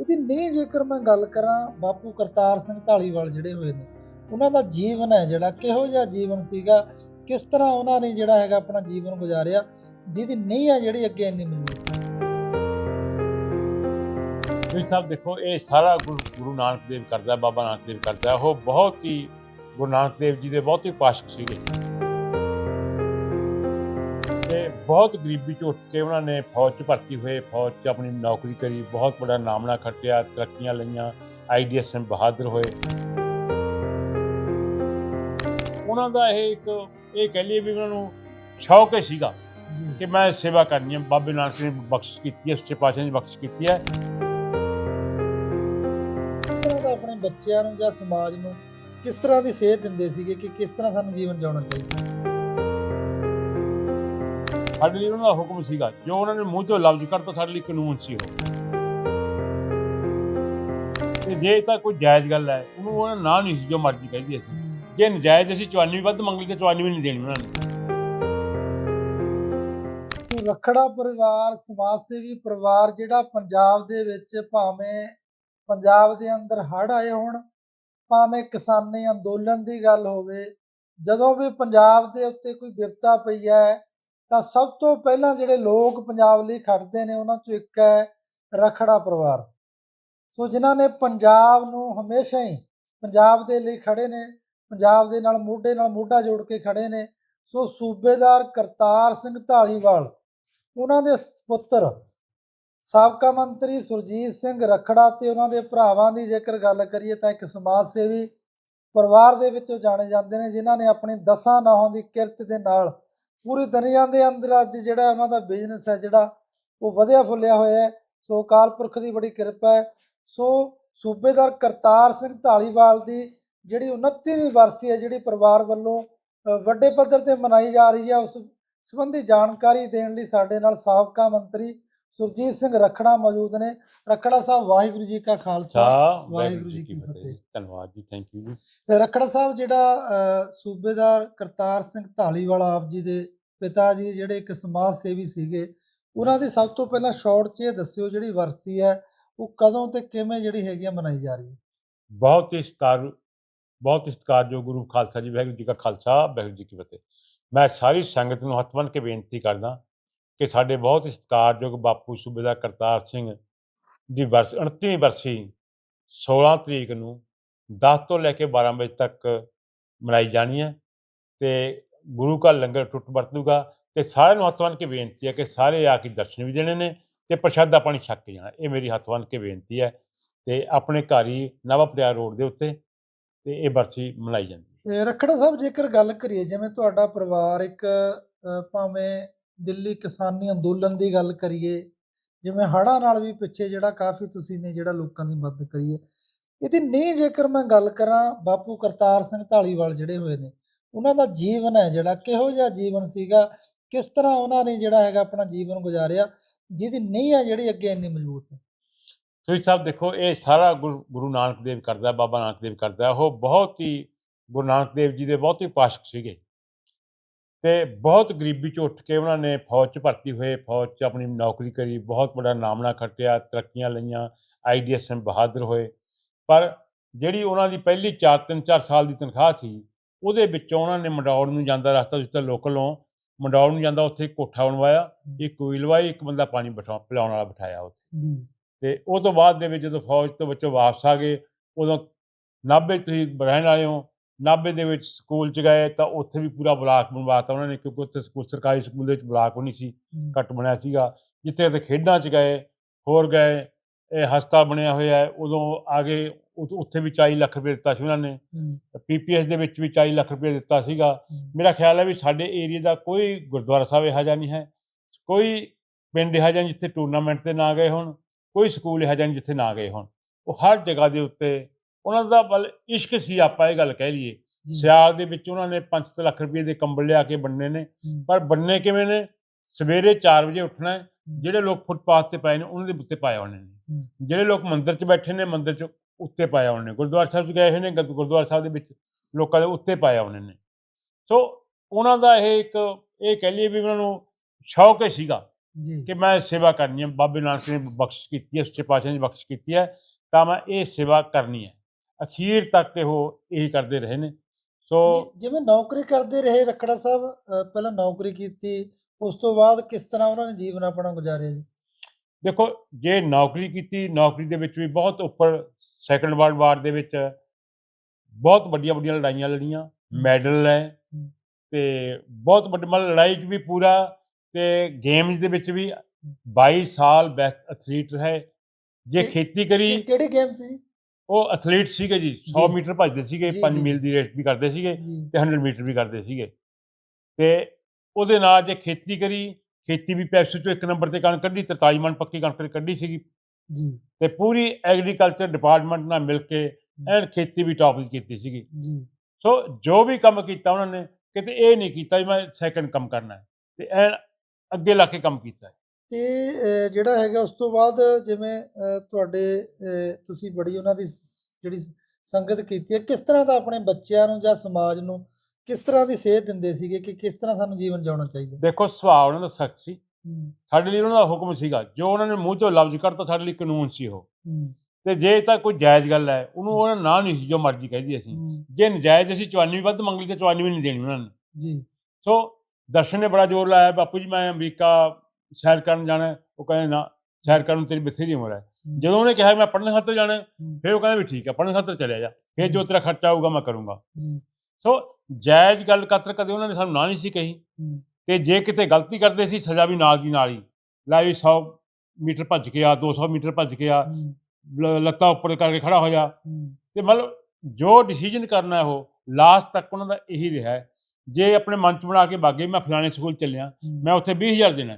ਇਹਦੀ ਨਹੀਂ ਜੇਕਰ ਮੈਂ ਗੱਲ ਕਰਾਂ, ਬਾਪੂ ਕਰਤਾਰ ਸਿੰਘ ਢਾਲੀਵਾਲ ਜਿਹੜੇ ਹੋਏ ਨੇ, ਉਹਨਾਂ ਦਾ ਜੀਵਨ ਹੈ ਜਿਹੜਾ, ਕਿਹੋ ਜਿਹਾ ਜੀਵਨ ਸੀਗਾ, ਕਿਸ ਤਰ੍ਹਾਂ ਉਹਨਾਂ ਨੇ ਜਿਹੜਾ ਹੈਗਾ ਆਪਣਾ ਜੀਵਨ ਗੁਜ਼ਾਰਿਆ, ਜਿਹਦੀ ਨਹੀਂ ਹੈ ਜਿਹੜੀ ਅੱਗੇ ਇੰਨੀ ਮਜ਼ਬੂਤ ਤੁਸੀਂ ਸਾਹਿਬ ਦੇਖੋ, ਇਹ ਸਾਰਾ ਗੁਰੂ ਗੁਰੂ ਨਾਨਕ ਦੇਵ ਕਰਦਾ, ਬਾਬਾ ਨਾਨਕ ਦੇਵ ਕਰਦਾ, ਉਹ ਬਹੁਤ ਹੀ ਗੁਰੂ ਨਾਨਕ ਦੇਵ ਜੀ ਦੇ ਬਹੁਤ ਹੀ ਪਾਸ਼ਕ ਸੀਗੇ। ਬਹੁਤ ਗਰੀਬੀ ਚ ਉੱਠ ਕੇ ਉਹਨਾਂ ਨੇ ਫੌਜ ਚ ਭਰਤੀ ਹੋਏ ਫੌਜ ਚ ਆਪਣੀ ਨੌਕਰੀ ਕਰੀ ਬਹੁਤ ਬੜਾ ਨਾਮਣਾ ਖੱਟਿਆ ਤਰੱਕੀਆਂ ਲਈਆਂ ਆਈਡੀਐਸਐਮ ਬਹਾਦਰ ਹੋਏ। ਉਹਨਾਂ ਦਾ ਇਹ ਇੱਕ ਇਹ ਕਹਿ ਲਈਏ ਵੀ ਉਹਨਾਂ ਨੂੰ ਸ਼ੌਕ ਹੀ ਸੀਗਾ ਕਿ ਮੈਂ ਸੇਵਾ ਕਰਨੀ ਹੈ। ਬਾਬੇ ਨਾਨਕ ਨੇ ਬਖਸ਼ਿਸ਼ ਕੀਤੀ ਹੈ ਸੱਚੇ ਪਾਤਸ਼ਾਹ ਨੇ ਬਖਸ਼ਿਸ਼ ਕੀਤੀ ਹੈ। ਆਪਣੇ ਬੱਚਿਆਂ ਨੂੰ ਜਾਂ ਸਮਾਜ ਨੂੰ ਕਿਸ ਤਰ੍ਹਾਂ ਦੀ ਸੇਧ ਦਿੰਦੇ ਸੀਗੇ ਕਿ ਕਿਸ ਤਰ੍ਹਾਂ ਸਾਨੂੰ ਜੀਵਨ ਜਿਉਣਾ ਚਾਹੀਦਾ? ਸਾਡੇ ਲਈ ਉਹਨਾਂ ਦਾ ਹੁਕਮ ਸੀਗਾ, ਜੋ ਉਹਨਾਂ ਨੇ ਮੂੰਹ ਤੋਂ ਲਫ਼ਜ਼ ਕੱਢਤਾ ਸਾਡੇ ਲਈ ਕਾਨੂੰਨ ਸੀ ਉਹ। ਤੇ ਜੇ ਤਾਂ ਕੋਈ ਜਾਇਜ਼ ਗੱਲ ਹੈ, ਉਹਨੂੰ ਉਹਨਾਂ ਨਾ ਨਹੀਂ ਸੀ ਜੋ ਮਰਜ਼ੀ ਕਹਿੰਦੀ ਅਸੀਂ। ਜੇ ਨਜਾਇਜ਼ ਅਸੀਂ ਚਵਾਨੀ ਵੀ ਵੱਧ ਮੰਗ ਲਈ ਤਾਂ ਚਵਾਨੀ ਨਹੀਂ ਦੇਣੀ ਉਹਨਾਂ ਨੇ। ਰਖੜਾ ਪਰਿਵਾਰ ਸਮਾਜ ਸੇਵੀ ਪਰਿਵਾਰ ਜਿਹੜਾ ਪੰਜਾਬ ਦੇ ਵਿੱਚ ਭਾਵੇਂ ਪੰਜਾਬ ਦੇ ਅੰਦਰ ਹੜ੍ਹ ਆਏ ਹੋਣ, ਭਾਵੇਂ ਕਿਸਾਨੀ ਅੰਦੋਲਨ ਦੀ ਗੱਲ ਹੋਵੇ, ਜਦੋਂ ਵੀ ਪੰਜਾਬ ਦੇ ਉੱਤੇ ਕੋਈ ਵਿਪਤਾ ਪਈ ਹੈ ਤਾਂ ਸਭ ਤੋਂ ਪਹਿਲਾਂ ਜਿਹੜੇ ਲੋਕ ਪੰਜਾਬ ਲਈ ਖੜਦੇ ਨੇ, ਉਹਨਾਂ ਚੋਂ ਇੱਕ ਹੈ ਰਖੜਾ ਪਰਿਵਾਰ। ਸੋ ਜਿਨ੍ਹਾਂ ਨੇ ਪੰਜਾਬ ਨੂੰ ਹਮੇਸ਼ਾ ਹੀ ਪੰਜਾਬ ਦੇ ਲਈ ਖੜੇ ਨੇ, ਪੰਜਾਬ ਦੇ ਨਾਲ ਮੋਢੇ ਨਾਲ ਮੋਢਾ ਜੋੜ ਕੇ ਖੜੇ ਨੇ, ਸੋ ਸੂਬੇਦਾਰ ਕਰਤਾਰ ਸਿੰਘ ਢਾਲੀਵਾਲ, ਉਹਨਾਂ ਦੇ ਪੁੱਤਰ ਸਾਬਕਾ ਮੰਤਰੀ ਸੁਰਜੀਤ ਸਿੰਘ ਰਖੜਾ ਤੇ ਉਹਨਾਂ ਦੇ ਭਰਾਵਾਂ ਦੀ ਜੇਕਰ ਗੱਲ ਕਰੀਏ ਤਾਂ ਇੱਕ ਸਮਾਜ ਸੇਵੀ ਪਰਿਵਾਰ ਦੇ ਵਿੱਚੋਂ ਜਾਣੇ ਜਾਂਦੇ ਨੇ, ਜਿਨ੍ਹਾਂ ਨੇ ਆਪਣੀ ਦਸਾਂ ਨਾਹਾਂ ਦੀ ਕਿਰਤ ਦੇ ਨਾਲ ਪੂਰੀ ਦੁਨੀਆ ਦੇ ਅੰਦਰ ਅੱਜ ਜਿਹੜਾ ਉਹਨਾਂ ਦਾ ਬਿਜ਼ਨਸ ਹੈ ਜਿਹੜਾ ਉਹ ਵਧਿਆ ਫੁੱਲਿਆ ਹੋਇਆ ਹੈ। ਸੋ ਅਕਾਲ ਪੁਰਖ ਦੀ ਬੜੀ ਕਿਰਪਾ ਹੈ। ਸੋ ਸੂਬੇਦਾਰ ਕਰਤਾਰ ਸਿੰਘ ਢਾਲੀਵਾਲ ਦੀ ਜਿਹੜੀ 29ਵੀਂ ਵਰਸੀ ਹੈ ਜਿਹੜੀ ਪਰਿਵਾਰ ਵੱਲੋਂ ਵੱਡੇ ਪੱਧਰ ਤੇ ਮਨਾਈ ਜਾ ਰਹੀ ਹੈ ਉਸ ਸੰਬੰਧੀ ਜਾਣਕਾਰੀ ਦੇਣ ਲਈ ਸਾਡੇ ਨਾਲ ਸਾਬਕਾ ਮੰਤਰੀ ਸੁਰਜੀਤ ਸਿੰਘ ਰਖੜਾ ਮੌਜੂਦ ਨੇ। ਰਖੜਾ ਸਾਹਿਬ ਵਾਹਿਗੁਰੂ ਜੀ ਕਾ ਖਾਲਸਾ। ਵਾਹਿਗੁਰੂ ਜੀ ਕੀ ਫਤਿਹ। ਧੰਨਵਾਦ ਜੀ ਥੈਂਕ ਯੂ ਜੀ। ਰਖੜਾ ਸਾਹਿਬ ਜਿਹੜਾ ਸੂਬੇਦਾਰ ਕਰਤਾਰ ਸਿੰਘ ਢਾਲੀਵਾਲ ਆਪ ਜੀ ਦੇ ਪਿਤਾ ਜੀ ਜਿਹੜੇ ਇੱਕ ਸਮਾਜ ਸੇਵੀ ਸੀਗੇ, ਉਹਨਾਂ ਦੀ ਸਭ ਤੋਂ ਪਹਿਲਾਂ ਸ਼ਾਰਟ 'ਚ ਇਹ ਦੱਸਿਓ ਜਿਹੜੀ ਵਰਸੀ ਹੈ, ਉਹ ਕਦੋਂ ਤੇ ਕਿਵੇਂ ਜਿਹੜੀ ਹੈਗੀ ਆ ਮਨਾਈ ਜਾ ਰਹੀ ਹੈ? ਬਹੁਤ ਹੀ ਸਤਿਕਾਰ ਬਹੁਤ ਹੀ ਸਤਿਕਾਰਯੋਗ ਗੁਰੂ ਖਾਲਸਾ ਜੀ, ਵਾਹਿਗੁਰੂ ਜੀ ਕਾ ਖਾਲਸਾ, ਵਾਹਿਗੁਰੂ ਜੀ ਕੀ ਫਤਿਹ। ਮੈਂ ਸਾਰੀ ਸੰਗਤ ਨੂੰ ਹੱਥ ਬੰਨ੍ਹ ਕੇ ਬੇਨਤੀ ਕਰਦਾ ਕਿ ਸਾਡੇ ਬਹੁਤ ਹੀ ਸਤਿਕਾਰਯੋਗ ਬਾਪੂ ਸੂਬੇਦਾਰ ਕਰਤਾਰ ਸਿੰਘ ਦੀ ਵਰਸ 29ਵੀਂ ਵਰਸੀ 16 ਤਰੀਕ ਨੂੰ 10 ਤੋਂ ਲੈ ਕੇ 12 ਵਜੇ ਤੱਕ ਮਨਾਈ ਜਾਣੀ ਹੈ ਤੇ ਗੁਰੂ ਘਰ ਲੰਗਰ ਟੁੱਟ ਵਰਤੂਗਾ ਤੇ ਸਾਰਿਆਂ ਨੂੰ ਹੱਥ ਬੰਨ੍ਹ ਕੇ ਬੇਨਤੀ ਹੈ ਕਿ ਸਾਰੇ ਆ ਕੇ ਦਰਸ਼ਨ ਵੀ ਦੇਣੇ ਨੇ ਤੇ ਪ੍ਰਸ਼ਾਦਾ ਪਾਣੀ ਛੱਕ ਕੇ ਜਾਣਾ। ਇਹ ਮੇਰੀ ਹੱਥ ਬੰਨ੍ਹ ਕੇ ਬੇਨਤੀ ਹੈ ਤੇ ਆਪਣੇ ਘਰ ਹੀ ਨਵਾਂ ਪਟਿਆਲਾ ਰੋਡ ਦੇ ਉੱਤੇ ਤੇ ਇਹ ਬਰਸੀ ਮਨਾਈ ਜਾਂਦੀ ਹੈ। ਤੇ ਰਖੜਾ ਸਾਹਿਬ, ਜੇਕਰ ਗੱਲ ਕਰੀਏ, ਜਿਵੇਂ ਤੁਹਾਡਾ ਪਰਿਵਾਰ ਇੱਕ ਭਾਵੇਂ ਦਿੱਲੀ ਕਿਸਾਨੀ ਅੰਦੋਲਨ ਦੀ ਗੱਲ ਕਰੀਏ, ਜਿਵੇਂ ਹੜ੍ਹਾਂ ਨਾਲ ਵੀ ਪਿੱਛੇ ਜਿਹੜਾ ਕਾਫੀ ਤੁਸੀਂ ਨੇ ਜਿਹੜਾ ਲੋਕਾਂ ਦੀ ਮਦਦ ਕਰੀ ਹੈ, ਇਹਦੀ ਨਹੀਂ ਜੇਕਰ ਮੈਂ ਗੱਲ ਕਰਾਂ, ਬਾਪੂ ਕਰਤਾਰ ਸਿੰਘ ਢਾਲੀਵਾਲ ਜਿਹੜੇ ਹੋਏ ਨੇ ਉਹਨਾਂ ਦਾ ਜੀਵਨ ਹੈ ਜਿਹੜਾ, ਕਿਹੋ ਜਿਹਾ ਜੀਵਨ ਸੀਗਾ, ਕਿਸ ਤਰ੍ਹਾਂ ਉਹਨਾਂ ਨੇ ਜਿਹੜਾ ਹੈਗਾ ਆਪਣਾ ਜੀਵਨ ਗੁਜ਼ਾਰਿਆ, ਜਿਹਦੀ ਨਹੀਂ ਹੈ ਜਿਹੜੀ ਅੱਗੇ ਇੰਨੀ ਮਜ਼ਬੂਤ ਹੈ। ਤੁਸੀਂ ਸਾਹਿਬ ਦੇਖੋ, ਇਹ ਸਾਰਾ ਗੁਰੂ ਗੁਰੂ ਨਾਨਕ ਦੇਵ ਕਰਦਾ, ਬਾਬਾ ਨਾਨਕ ਦੇਵ ਕਰਦਾ, ਉਹ ਬਹੁਤ ਹੀ, ਗੁਰੂ ਨਾਨਕ ਦੇਵ ਜੀ ਦੇ ਬਹੁਤ ਹੀ ਪਾਸ਼ਕ ਸੀਗੇ। ਤੇ ਬਹੁਤ ਗਰੀਬੀ ਚ ਉੱਠ ਕੇ ਉਹਨਾਂ ਨੇ ਫੌਜ ਚ ਭਰਤੀ ਹੋਏ, ਫੌਜ ਚ ਆਪਣੀ ਨੌਕਰੀ ਕਰੀ, ਬਹੁਤ ਵੱਡਾ ਨਾਮਣਾ ਖੱਟਿਆ, ਤਰੱਕੀਆਂ ਲਈਆਂ ਆਈਡੀਐਸਐਮ ਬਹਾਦਰ ਹੋਏ। ਪਰ ਜਿਹੜੀ ਉਹਨਾਂ ਦੀ ਪਹਿਲੀ 4 3 4 ਸਾਲ ਦੀ ਤਨਖਾਹ ਸੀ ਉਹਦੇ ਵਿੱਚੋਂ ਉਹਨਾਂ ਨੇ ਮੰਡੌੜ ਨੂੰ ਜਾਂਦਾ ਰਸਤਾ ਜਿੱਥੇ ਲੋਕਲੋਂ ਮੰਡੌੜ ਨੂੰ ਜਾਂਦਾ ਉੱਥੇ ਕੋਠਾ ਬਣਵਾਇਆ ਇੱਕ ਕੋਈ ਲਵਾਈ ਇੱਕ ਬੰਦਾ ਪਾਣੀ ਬਿਠਾ ਪਿਲਾਉਣ ਵਾਲਾ ਬਿਠਾਇਆ ਉੱਥੇ। ਤੇ ਉਹ ਤੋਂ ਬਾਅਦ ਦੇ ਵਿੱਚ ਜਦੋਂ ਫੌਜ ਤੋਂ ਬੱਚੇ ਵਾਪਸ ਆ ਗਏ ਉਦੋਂ 'ਚ ਤੁਸੀਂ ਰਹਿਣ ਵਾਲੇ ਹੋ। ਨਾਭੇ ਦੇ ਵਿੱਚ ਸਕੂਲ 'ਚ ਗਏ ਤਾਂ ਉੱਥੇ ਵੀ ਪੂਰਾ ਬਲਾਕ ਬਣਵਾਤਾ ਉਹਨਾਂ ਨੇ ਕਿਉਂਕਿ ਉੱਥੇ ਸਕੂਲ ਸਰਕਾਰੀ ਸਕੂਲ ਦੇ ਵਿੱਚ ਬਲਾਕ ਨਹੀਂ ਸੀ ਘੱਟ ਬਣਿਆ ਸੀਗਾ। ਜਿੱਥੇ ਤੇ ਖੇਡਾਂ 'ਚ ਗਏ ਹੋਰ ਗਏ ਇਹ ਹਸਪਤਾਲ ਬਣਿਆ ਹੋਇਆ ਹੈ ਉਦੋਂ ਆ ਗਏ ਉ- ਉੱਥੇ ਵੀ 40 ਲੱਖ ਰੁਪਏ ਦਿੱਤਾ ਸੀ ਉਹਨਾਂ ਨੇ। ਹਮ, ਪੀਪੀਐਸ ਦੇ ਵਿੱਚ ਵੀ 40 ਲੱਖ ਰੁਪਏ ਦਿੱਤਾ ਸੀਗਾ। ਹਮ, ਮੇਰਾ ਖਿਆਲ ਹੈ ਵੀ ਸਾਡੇ ਏਰੀਆ ਦਾ ਕੋਈ ਗੁਰਦੁਆਰਾ ਸਾਹਿਬ ਇਹੋ ਜਿਹਾ ਨਹੀਂ ਹੈ। ਕੋਈ ਪਿੰਡ ਇਹੋ ਜਿਹਾ ਨਹੀਂ ਜਿੱਥੇ ਟੂਰਨਾਮੈਂਟ ਤੇ ਨਾ ਗਏ ਹੋਣ। ਕੋਈ ਸਕੂਲ ਇਹੋ ਜਿਹਾ ਨਹੀਂ ਜਿੱਥੇ ਨਾ ਗਏ ਹੋਣ। ਉਹ ਹਰ ਜਗ੍ਹਾ ਦੇ ਉੱਤੇ ਉਹਨਾਂ ਦਾ ਬਲ ਇਸ਼ਕ ਸੀ ਆਪਾਂ ਇਹ ਗੱਲ ਕਹਿ ਲਈਏ। ਜੀ, ਸਿਆਲ ਦੇ ਵਿੱਚ ਉਹਨਾਂ ਨੇ 5 ਲੱਖ ਰੁਪਏ ਦੇ ਕੰਬਲ ਲਿਆ ਕੇ ਬੰਨੇ ਨੇ। ਹਮ, ਪਰ ਬੰਨੇ ਕਿਵੇਂ ਨੇ? ਸਵੇਰੇ 4 ਵਜੇ ਉੱਠਣਾ ਹੈ। ਜਿਹੜੇ ਲੋਕ ਫੁੱਟਪਾਥ ਤੇ ਪਏ ਨੇ ਉਹਨਾਂ ਦੇ ਉੱਤੇ ਪਾਏ ਹੋਣੇ ਨੇ। ਜਿਹੜੇ ਲੋਕ ਮੰਦਿਰ 'ਚ ਬੈਠੇ ਨੇ ਮੰਦਿਰ 'ਚ ਉੱਤੇ ਪਾਏ ਹੋਣੇ ਨੇ। ਗੁਰਦੁਆਰਾ ਸਾਹਿਬ 'ਚ ਗਏ ਹੋਏ ਨੇ ਗੁਰ- ਗੁਰਦੁਆਰਾ ਸਾਹਿਬ ਦੇ ਵਿੱਚ ਲੋਕਾਂ ਦੇ ਉੱਤੇ ਪਾਏ ਹੋਣੇ ਨੇ। ਸੋ ਉਹਨਾਂ ਦਾ ਇਹ ਇੱਕ ਇਹ ਕਹਿ ਲਈਏ ਵੀ ਉਹਨਾਂ ਨੂੰ ਸ਼ੌਕ ਹੀ ਸੀਗਾ ਜੀ। ਕਿ ਮੈਂ ਸੇਵਾ ਕਰਨੀ ਹੈ। ਬਾਬੇ ਨਾਨਕ ਨੇ ਬਖਸ਼ਿਸ਼ ਕੀਤੀ ਹੈ ਸੱਚੇ ਪਾਤਸ਼ਾਹ ਨੇ ਬਖਸ਼ਿਸ਼ ਕੀਤੀ ਹੈ ਤਾਂ ਮੈਂ ਇਹ ਸੇਵਾ ਕਰਨੀ ਹੈ। ਅਖੀਰ ਤੱਕ ਉਹ ਇਹੀ ਕਰਦੇ ਰਹੇ ਨੇ। ਸੋ ਜਿਵੇਂ ਨੌਕਰੀ ਕਰਦੇ ਰਹੇ ਰਖੜਾ ਸਾਹਿਬ ਪਹਿਲਾਂ ਨੌਕਰੀ ਕੀਤੀ ਉਸ ਤੋਂ ਬਾਅਦ ਕਿਸ ਤਰ੍ਹਾਂ ਉਹਨਾਂ ਨੇ ਜੀਵਨ ਆਪਣਾ ਗੁਜ਼ਾਰਿਆ ਜੀ? ਦੇਖੋ ਜੇ ਨੌਕਰੀ ਕੀਤੀ ਨੌਕਰੀ ਦੇ ਵਿੱਚ ਵੀ ਬਹੁਤ ਉੱਪਰ ਸੈਕੰਡ ਵਰਲਡ ਵਾਰ ਦੇ ਵਿੱਚ ਬਹੁਤ ਵੱਡੀਆਂ ਵੱਡੀਆਂ ਲੜਾਈਆਂ ਲੜੀਆਂ ਮੈਡਲ ਹੈ ਹਮ। ਤੇ ਬਹੁਤ ਵੱਡੀ ਮਤਲਬ ਲੜਾਈ 'ਚ ਵੀ ਪੂਰਾ ਤੇ ਗੇਮਸ ਦੇ ਵਿੱਚ ਵੀ 22 ਸਾਲ ਬੈਸਟ ਐਥਲੀਟ ਹੈ ਜੇ ਖੇਤੀ ਕਰੀ ਕਿਹੜੇ ਗੇਮ ਜੀ ਉਹ ਐਥਲੀਟ ਸੀਗੇ ਜੀ 100 ਜੀ। ਮੀਟਰ ਭੱਜਦੇ ਸੀਗੇ ਜੀ, 5 ਜੀ। ਮੀਲ ਦੀ ਰੇਸ ਵੀ ਕਰਦੇ ਸੀਗੇ ਤੇ 100 ਮੀਟਰ ਵੀ ਕਰਦੇ ਸੀਗੇ ਤੇ ਉਹਦੇ ਨਾਲ ਜੇ ਖੇਤੀ ਕਰੀ ਖੇਤੀ ਵੀ ਪੈਪਸੂ ਚੋਂ ਇੱਕ ਨੰਬਰ ਤੇ ਕਣਕ ਕੱਢੀ 43 ਮਣ ਪੱਕੀ ਕਣਕ ਕੱਢੀ ਸੀਗੀ। ਜੀ। ਤੇ ਪੂਰੀ ਐਗਰੀਕਲਚਰ ਡਿਪਾਰਟਮੈਂਟ ਨਾਲ ਮਿਲ ਕੇ ਐਨ ਖੇਤੀ ਵੀ ਟੌਪ ਦੀ ਕੀਤੀ ਸੀਗੀ। ਜੀ। ਸੋ ਜੋ ਵੀ ਕੰਮ ਕੀਤਾ ਉਹਨਾਂ ਨੇ ਕਿਤੇ ਇਹ ਨਹੀਂ ਕੀਤਾ ਵੀ ਮੈਂ ਸੈਕੰਡ ਕੰਮ ਕਰਨਾ ਹੈ। ਤੇ ਐਨ ਅੱਗੇ ਲਾ ਕੇ ਕੰਮ ਕੀਤਾ। ਤੇ ਜਿਹੜਾ ਹੈਗਾ ਉਸ ਤੋਂ ਬਾਅਦ ਜਿਵੇਂ ਤੁਹਾਡੇ ਤੁਸੀਂ ਬੜੀ ਉਹਨਾਂ ਦੀ ਜਿਹੜੀ ਸੰਗਤ ਕੀਤੀ ਹੈ ਕਿਸ ਤਰ੍ਹਾਂ ਦਾ ਆਪਣੇ ਬੱਚਿਆਂ ਨੂੰ ਜਾਂ ਸਮਾਜ ਨੂੰ ਕਿਸ ਤਰ੍ਹਾਂ ਦੀ ਸੇਧ ਦਿੰਦੇ ਸੀਗੇ ਕਿ ਕਿਸ ਤਰ੍ਹਾਂ ਸਾਨੂੰ ਜੀਵਨ ਜਿਉਣਾ ਚਾਹੀਦਾ? ਦੇਖੋ ਸੁਭਾਅ ਉਹਨਾਂ ਦਾ ਸਖਤ ਸੀ। ਸਾਡੇ ਲਈ ਉਹਨਾਂ ਦਾ ਹੁਕਮ ਸੀਗਾ। ਜੋ ਉਹਨਾਂ ਨੇ ਮੂੰਹ ਚੋਂ ਲਫ਼ਜ਼ ਕੱਢਤਾ ਸਾਡੇ ਲਈ ਕਾਨੂੰਨ ਸੀ ਉਹ। ਤੇ ਜੇ ਤਾਂ ਕੋਈ ਜਾਇਜ਼ ਗੱਲ ਹੈ ਉਹਨੂੰ ਉਹਨਾਂ ਨੇ ਨਹੀਂ ਸੀ ਜੋ ਮਰਜ਼ੀ ਕਹਿਦੀ ਅਸੀਂ। ਜੇ ਨਜਾਇਜ਼ ਅਸੀਂ ਚਵਾਨੀ ਵੀ ਵੱਧ ਮੰਗ ਲਈ ਤਾਂ ਚਵਾਨੀ ਵੀ ਨਹੀਂ ਦੇਣੀ ਉਹਨਾਂ ਨੇ। ਜੀ। ਸੋ ਦਰਸ਼ਨ ਨੇ ਬੜਾ ਜ਼ੋਰ ਲਾਇਆ ਬਾਪੂ ਜੀ ਮੈਂ ਅਮਰੀਕਾ ਸੈਰ ਕਰਨ ਜਾਣਾ। ਉਹ ਕਹਿੰਦੇ ਨਾ ਸੈਰ ਕਰਨ ਤੇਰੀ ਬਥੇਰੀ ਉਮਰ ਹੈ। ਜਦੋਂ ਉਹਨੇ ਕਿਹਾ ਮੈਂ ਪੜ੍ਹਨ ਖਾਤਰ ਜਾਣਾ ਫਿਰ ਉਹ ਕਹਿੰਦਾ ਵੀ ਠੀਕ ਹੈ ਪੜ੍ਹਨ ਖਾਤਰ ਚਲਿਆ ਜਾ। ਫਿਰ ਜੋ। ਤੇਰਾ ਖਰਚਾ ਆਊਗਾ ਮੈਂ ਕਰੂੰਗਾ। ਸੋ ਜਾਇਜ਼ ਗੱਲ ਖਾਤਰ ਕਦੇ ਉਹਨਾਂ ਨੇ ਸਾਨੂੰ ਨਾ ਨਹੀਂ ਸੀ ਕਹੀ। ਤੇ ਜੇ ਕਿਤੇ ਗਲਤੀ ਕਰਦੇ ਸੀ ਸਜ਼ਾ ਵੀ ਨਾਲ ਦੀ ਨਾਲ ਹੀ। ਲੈ ਵੀ 100 ਮੀਟਰ ਭੱਜ ਕੇ ਆ 200 ਮੀਟਰ ਭੱਜ ਕੇ ਆ ਲੱਤਾਂ ਉੱਪਰ ਕਰਕੇ ਖੜਾ ਹੋ। ਜਾ ਤੇ ਮਤਲਬ ਜੋ ਡਿਸੀਜਨ ਕਰਨਾ ਹੈ ਉਹ ਲਾਸਟ ਤੱਕ ਉਹਨਾਂ ਦਾ ਇਹੀ ਰਿਹਾ ਜੇ ਆਪਣੇ ਮਨ ਚ ਬਣਾ ਕੇ ਬਾਗੇ ਮੈਂ ਫਲਾਣੇ ਸਕੂਲ ਚੱਲਿਆ ਮੈਂ ਉੱਥੇ 20000 ਦੇਣਾ।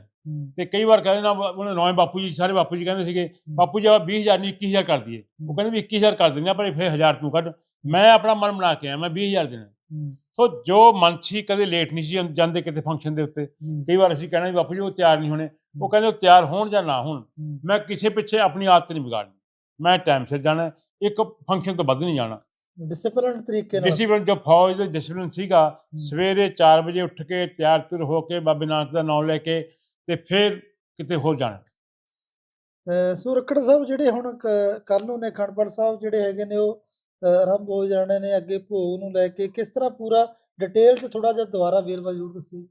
ਤੇ ਕਈ ਵਾਰ ਕਹਿੰਦੇ ਨਾ ਉਹਨਾਂ ਨੌਵੇਂ ਬਾਪੂ ਜੀ ਸਾਰੇ ਬਾਪੂ ਜੀ ਕਹਿੰਦੇ ਸੀਗੇ ਬਾਪੂ ਜੀ ਆਪਾਂ 20000 ਨਹੀਂ 21000 ਕਰ ਦਈਏ। ਉਹ ਕਹਿੰਦੇ ਵੀ 21000 ਕਰ ਦਿੰਦੇ ਆ ਪਰ ਫਿਰ 1000 ਤੂੰ ਕੱਢ। ਮੈਂ ਆਪਣਾ ਮਨ ਬਣਾ ਕੇ ਆਇਆ ਮੈਂ 20000 ਦੇਣਾ। ਸੋ ਜੋ ਮਨ ਸੀ ਕਦੇ ਲੇਟ ਨਹੀਂ ਸੀ ਜਾਂਦੇ ਕਿਤੇ ਫੰਕਸ਼ਨ ਦੇ ਉੱਤੇ ਕਈ ਵਾਰ ਅਸੀਂ ਕਹਿਣਾ ਵੀ ਬਾਪੂ ਜੀ ਉਹ ਤਿਆਰ ਨਹੀਂ ਹੋਣੇ ਉਹ ਕਹਿੰਦੇ ਉਹ ਤਿਆਰ ਹੋਣ ਜਾਂ ਨਾ ਹੋਣ ਮੈਂ ਕਿਸੇ ਪਿੱਛੇ ਆਪਣੀ ਆਦਤ ਨਹੀਂ ਵਿਗਾੜਨੀ ਮੈਂ ਟਾਈਮ ਸਿਰ ਜਾਣਾ ਇੱਕ ਫੰਕਸ਼ਨ ਤੋਂ ਵੱਧ ਨਹੀਂ ਜਾਣਾ। ਡਿਸਪਲਿਨ ਤਰੀਕੇ ਨਾਲ। ਡਿਸਪਲਿਨ ਜੋ ਫੌਜ ਦਾ ਡਿਸਪਲਿਨ ਸੀਗਾ ਸਵੇਰੇ 4 ਵਜੇ ਉੱਠ ਕੇ ਤਿਆਰ ਤੁਰ ਹੋ ਕੇ ਬਾਬੇ ਨਾਨਕ ਦਾ ਨਾਮ ਲੈ ਕੇ ਤੇ ਫਿਰ ਕਿਤੇ ਹੋਰ ਜਾਣਾ। ਸੋ ਰਖੜ ਸਾਹਿਬ ਜਿਹੜੇ ਹੁਣ ਕੱਲ ਨੂੰ ਨੇ ਖੰਡਪੜ ਸਾਹਿਬ ਜਿਹੜੇ ਹੈਗੇ ਨੇ ਉਹ ਆਰੰਭ ਹੋ ਜਾਣੇ ਨੇ ਅੱਗੇ ਭੋਗ ਨੂੰ ਲੈ ਕੇ। ਕਿਸ ਤਰ੍ਹਾਂ ਪੂਰਾ ਡਿਟੇਲ ਚ ਥੋੜਾ ਜਿਹਾ ਦੁਬਾਰਾ ਵੇਰਵਾ ਜ਼ਰੂਰ ਦੱਸੀ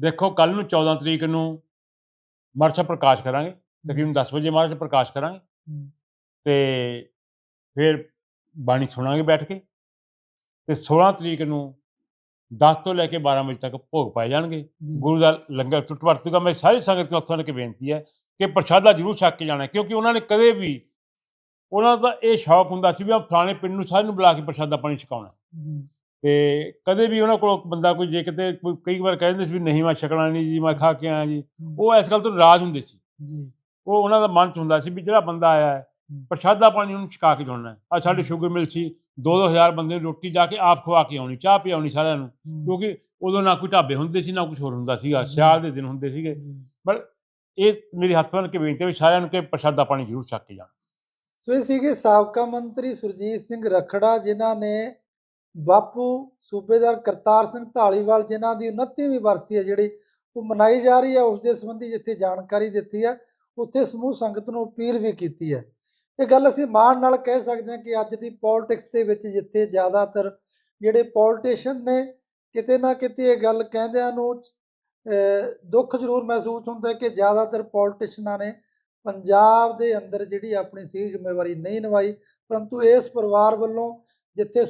ਦੇਖੋ ਕੱਲ ਨੂੰ 14 ਤਰੀਕ ਨੂੰ ਮਰਸਾ ਪ੍ਰਕਾਸ਼ ਕਰਾਂਗੇ। ਤਕਰੀਬਨ 10 ਵਜੇ ਮਰਸਾ ਪ੍ਰਕਾਸ਼ ਕਰਾਂਗੇ। ਤੇ ਫਿਰ ਬਾਣੀ ਸੁਣਾਂਗੇ ਬੈਠ ਕੇ। ਤੇ 16 ਤਰੀਕ ਨੂੰ 10 ਤੋਂ ਲੈ ਕੇ 12 ਵਜੇ ਤੱਕ ਭੋਗ ਪਾਏ ਜਾਣਗੇ। ਗੁਰੂ ਦਾ ਲੰਗਰ ਟੁੱਟ ਵਰਤੂਗਾ। ਮੈਂ ਸਾਰੀ ਸੰਗਤ ਨੂੰ ਬੰਨ੍ਹ ਕੇ ਬੇਨਤੀ ਹੈ ਕਿ ਪ੍ਰਸ਼ਾਦਾ ਜ਼ਰੂਰ ਛਕ ਕੇ ਜਾਣਾ ਕਿਉਂਕਿ ਉਹਨਾਂ ਨੇ ਕਦੇ ਵੀ ਉਹਨਾਂ ਦਾ ਇਹ ਸ਼ੌਕ ਹੁੰਦਾ ਸੀ ਵੀ ਆ ਫਲਾਣੇ ਪਿੰਡ ਨੂੰ ਸਾਰਿਆਂ ਨੂੰ ਬੁਲਾ ਕੇ ਪ੍ਰਸ਼ਾਦਾ ਪਾਣੀ ਛਕਾਉਣਾ। ਤੇ ਕਦੇ ਵੀ ਉਹਨਾਂ ਕੋਲ ਬੰਦਾ ਕੋਈ ਜੇ ਕਿਤੇ ਕੋਈ ਕਈ ਵਾਰ ਕਹਿੰਦੇ ਸੀ ਵੀ ਨਹੀਂ ਮੈਂ ਛਕਣਾ ਨਹੀਂ ਜੀ ਮੈਂ ਖਾ ਕੇ ਆਇਆ ਜੀ। ਉਹ ਇਸ ਗੱਲ ਤੋਂ ਨਾਰਾਜ਼ ਹੁੰਦੇ ਸੀ। ਜੀ, ਉਹ ਉਹਨਾਂ ਦਾ ਮਨ ਚ ਹੁੰਦਾ ਸੀ ਵੀ ਜਿਹੜਾ ਬੰਦਾ ਆਇਆ ਹੈ। ਪ੍ਰਸ਼ਾਦਾ ਪਾਣੀ ਉਹਨੂੰ ਛਕਾ ਕੇ ਦੋਣਾ ਆ ਸਾਡੇ। ਸ਼ੂਗਰ ਮਿਲ ਸੀ 2-2000 ਬੰਦੇ ਨੂੰ ਰੋਟੀ ਜਾ ਕੇ ਆਪ ਖਵਾ ਕੇ ਆਉਣੀ ਚਾਹ ਪਿਆਉਣੀ ਸਾਰਿਆਂ ਨੂੰ। ਕਿਉਂਕਿ ਉਦੋਂ ਨਾ ਕੋਈ ਢਾਬੇ ਹੁੰਦੇ ਸੀ ਨਾ ਕੁਝ ਹੋਰ ਹੁੰਦਾ ਸੀਗਾ। ਸਿਆਲ ਦੇ ਦਿਨ ਹੁੰਦੇ ਸੀਗੇ। ਪਰ ਇਹ ਮੇਰੀ ਹੱਥ ਬੰਨ੍ਹ ਕੇ ਬੇਨਤੀ ਹੈ ਵੀ ਸਾਰਿਆਂ ਨੂੰ ਕਿ ਪ੍ਰਸ਼ਾਦਾ ਪਾਣੀ ਜ਼ਰੂਰ ਛਕ ਕੇ ਜਾਣ। ਸੋ ਇਹ ਸੀਗੇ ਸਾਬਕਾ ਮੰਤਰੀ ਸੁਰਜੀਤ ਸਿੰਘ ਰਖੜਾ, ਜਿਨ੍ਹਾਂ ਨੇ ਬਾਪੂ ਸੂਬੇਦਾਰ ਕਰਤਾਰ ਸਿੰਘ ਢਾਲੀਵਾਲ ਜਿਨ੍ਹਾਂ ਦੀ 29ਵੀਂ ਵਰਸੀ ਹੈ, ਜਿਹੜੀ ਉਹ ਮਨਾਈ ਜਾ ਰਹੀ ਹੈ, ਉਸ ਦੇ ਸੰਬੰਧੀ ਜਿੱਥੇ ਜਾਣਕਾਰੀ ਦਿੱਤੀ ਹੈ, ਉੱਥੇ ਸਮੂਹ ਸੰਗਤ ਨੂੰ ਅਪੀਲ ਵੀ ਕੀਤੀ ਹੈ। ਇਹ ਗੱਲ ਅਸੀਂ ਮਾਣ ਨਾਲ ਕਹਿ ਸਕਦੇ ਹਾਂ ਕਿ ਅੱਜ ਦੀ ਪੋਲਿਟਿਕਸ ਦੇ ਵਿੱਚ ਜਿੱਥੇ ਜ਼ਿਆਦਾਤਰ ਜਿਹੜੇ ਪੋਲੀਟੀਸ਼ੀਅਨ ਨੇ, ਕਿਤੇ ਨਾ ਕਿਤੇ ਇਹ ਗੱਲ ਕਹਿੰਦਿਆਂ ਨੂੰ ਦੁੱਖ ਜ਼ਰੂਰ ਮਹਿਸੂਸ ਹੁੰਦਾ ਕਿ ਜ਼ਿਆਦਾਤਰ ਪੋਲੀਟੀਸ਼ੀਅਨਾਂ ਨੇ ਪੰਜਾਬ ਦੇ ਅੰਦਰ ਜਿਹੜੀ ਆਪਣੀ ਸੀ ਜ਼ਿੰਮੇਵਾਰੀ ਨਹੀਂ ਨਿਭਾਈ, ਪਰੰਤੂ ਇਸ ਪਰਿਵਾਰ ਵੱਲੋਂ ਜਿੱਥੇ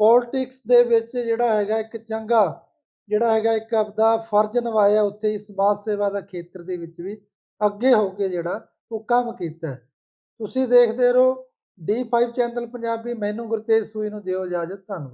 ਪੋਲਿਟਿਕਸ ਦੇ ਵਿੱਚ ਜਿਹੜਾ ਹੈਗਾ ਇੱਕ ਚੰਗਾ, ਜਿਹੜਾ ਹੈਗਾ ਇੱਕ ਆਪਦਾ ਫਰਜ਼ ਨਿਭਾਇਆ ਉੱਥੇ ਹੀ ਸਮਾਜ ਸੇਵਾ ਦਾ ਖੇਤਰ ਦੇ ਵਿੱਚ ਵੀ ਅੱਗੇ ਹੋ ਕੇ ਜਿਹੜਾ ਉਹ ਕੰਮ ਕੀਤਾ। ਤੁਸੀਂ ਦੇਖਦੇ ਰਹੋ D5 ਚੈਨਲ ਪੰਜਾਬੀ, ਮੈਨੂੰ ਗੁਰਤੇਜ ਸੂਈ ਨੂੰ ਦਿਓ ਇਜਾਜ਼ਤ, ਧੰਨਵਾਦ।